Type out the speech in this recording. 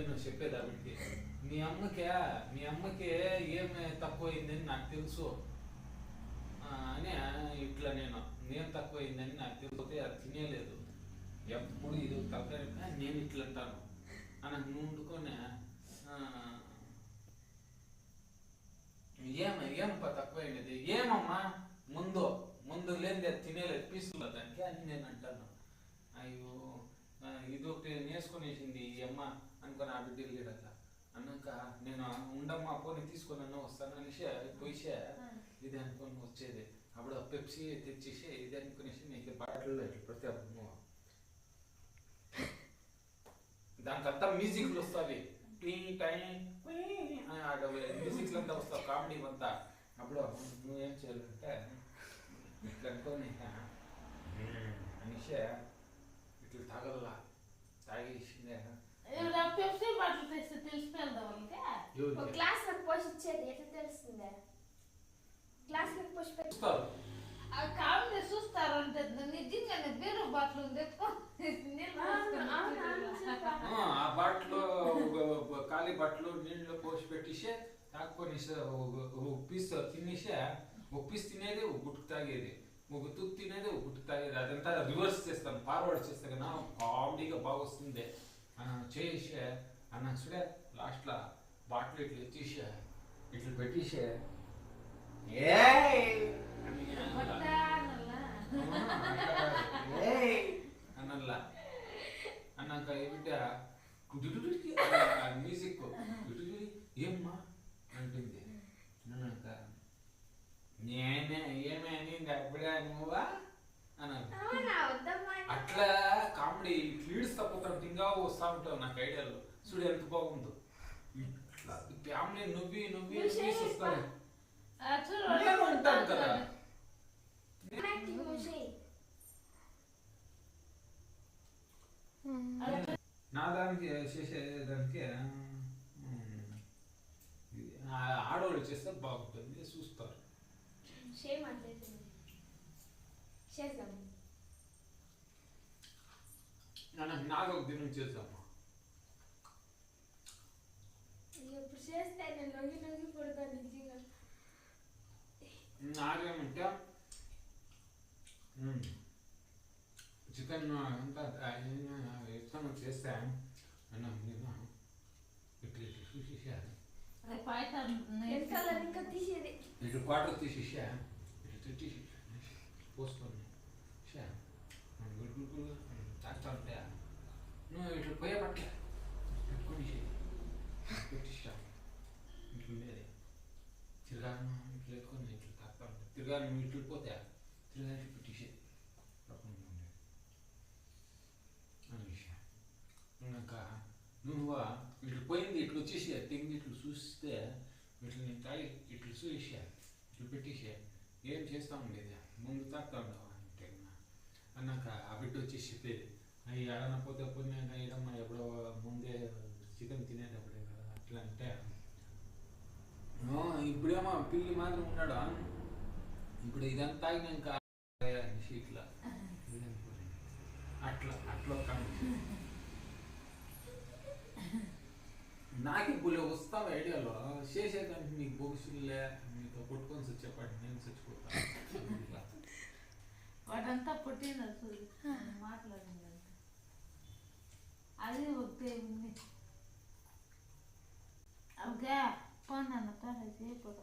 నేను చెప్పేది ఆవిడకి మీ అమ్మకే మీ అమ్మకి ఏమి తక్కువైందని నాకు తెలుసు. ఆ, అని ఇట్లా నేను నేను తక్కువైందని నాకు తెలిస్తే అది తినేలేదు. ఎప్పుడు ఇది తక్కువ నేను ఇట్లా అంటాను. అని నుండుకొని వండుకొని ఆ, ఏమ ఏమప్ప తక్కువైనది ఏమమ్మా? ముందు ముందు లేని అది తినేలేదు. పీసులు దానికి అని నేను అంటాను. అయ్యో ఇది ఒకటి నేర్చుకునేసింది ఈ అమ్మ. అనుకొని ఆ బిడ్డ వెళ్ళాడట అన్నాక నేను ఉండమ్మా పోనీ తీసుకొని అన్న వస్తాను అనేసి పోయిసే ఇది అనుకొని వచ్చేది. అప్పుడు ఆ పెప్సీ తెచ్చేసి ఇది అనుకునేసి నీకు బాటిల్లో ఇట్లా పెడితే అప్పుడు దానికంతా మ్యూజిక్లు వస్తావి. టీ టైం మ్యూజిక్లు అంతా వస్తావు కామెడీ అంతా. అప్పుడు నువ్వేం చేయాలంటే ఇట్లా అనుకోని అనిషే ఇట్లా తాగల్లా. ఒక గ్లాస్ నాకు పోసి ఇచ్చేది ఎట్లా తెలుస్తుంది? గ్లాస్ నాకు పోసి పెట్టి చూస్తారు. ఆ కామెడీ చూస్తారంటే నిజంగానే బీరు బాటిల్. ఆ, ఆ బాటిలో ఒక ఖాళీ బాటిలో నీళ్ళు పోసి పెట్టేసి తాకొని ఒక పీస్ తినేసి ఒక పీస్ తినేది గుట్టుకు తాగేది. ఒక తుక్కు తినేది ఒక గుట్టుకు తాగేది. అదంతా రివర్స్ చేస్తాను ఫార్వర్డ్ చేస్తే. కదా కామెడీగా బాగా వస్తుంది చేసి అన్న చూడే లాస్ట్లో బాటిల్ ఇట్లా ఎత్తేసి ఇట్లా పెట్టేసి ఏయ్ అని బట్ట అనల్లా. అనల్లా. ఏయ్ అనల్లా అన్నాక ఏమిట కుదురుడికి మ్యూజిక్ ఏమ్మా? అంటుంది. అన్నాక నేనే ఏమే అనింది అప్పుడే నువ్వా? అట్లా కామెడీ లీడ్స్ తప్పుతాం ఇంకా వస్తా ఉంటావు నాకు ఐడియాలో. చూడు ఎంత బాగుందో. ఇట్లా ఫ్యామిలీ నువ్వి నువ్వి చూస్తాను నేను ఉంటాను కదా. నా దానికి చేసేదానికి ఆడవాళ్ళు చేస్తే బాగుంటుంది చూస్తారు. నాకు ఒక దినం చేద్దామా? ఇప్పుడు చేస్తే నేను నొంగి నొంగి పడతాను నిజంగా. నాకేమంటే చికెన్ అంతా ఎత్తుకొని చేస్తే? అన్నం నేను ఇట్లా ఇట్లా తీసేది. ఇటు క్వార్టర్ తీసేసా. ఇటు షా గుడ్లు తాగుతా ఉంటే నువ్వు ఇట్లా పోయే పట్ల పెట్టుకొని పెట్టిస్తా ఇట్లా ఉండేది తిరగాను ఇట్లా ఎక్కువ ఇట్లా తాగుతా ఉంటా తిరగాను నువ్వు ఇట్లా పోతే తిరగాను ఇట్లా పెట్టేసి పక్కన ఉండేది అనేసి ఇంకా నువ్వు ఇట్లా పోయింది ఇట్లా వచ్చేసి తెంగి ఇట్లా చూస్తే ఇట్లా నేను తాగి ఇట్లా చూసి ఇట్లా పెట్టేసి ఏం చేస్తా ఉండేది ముందు తాగుతా ఉండవా అంటే అన్నాక ఆ బిడ్డ వచ్చి చెప్పేది అవి ఆడన పోతే పుణ్యంగా ఇడమ్మ ఎప్పుడో ముందే చికెన్ తినేటప్పుడే కదా అట్లా అంటే "ఓ, ఇప్పుడేమో పిల్లి మాత్రం ఉన్నాడు ఇప్పుడు ఇదంతా తాగినాక ఇట్లా. అట్లా అట్లా నాకు ఇప్పుడు వస్తావు ఐడియాలో. చేసేదానికి నీకు బొగుసులే నీతో కొట్టుకొని చచ్చేపాటి నేను చచ్చిపోతాను ఇట్లా. వాడంతా పుట్టిన చూడు మాట్లాడిందంట అది ఒకే ఉంది. అవగా పోనన్న పని. చేయకపోతే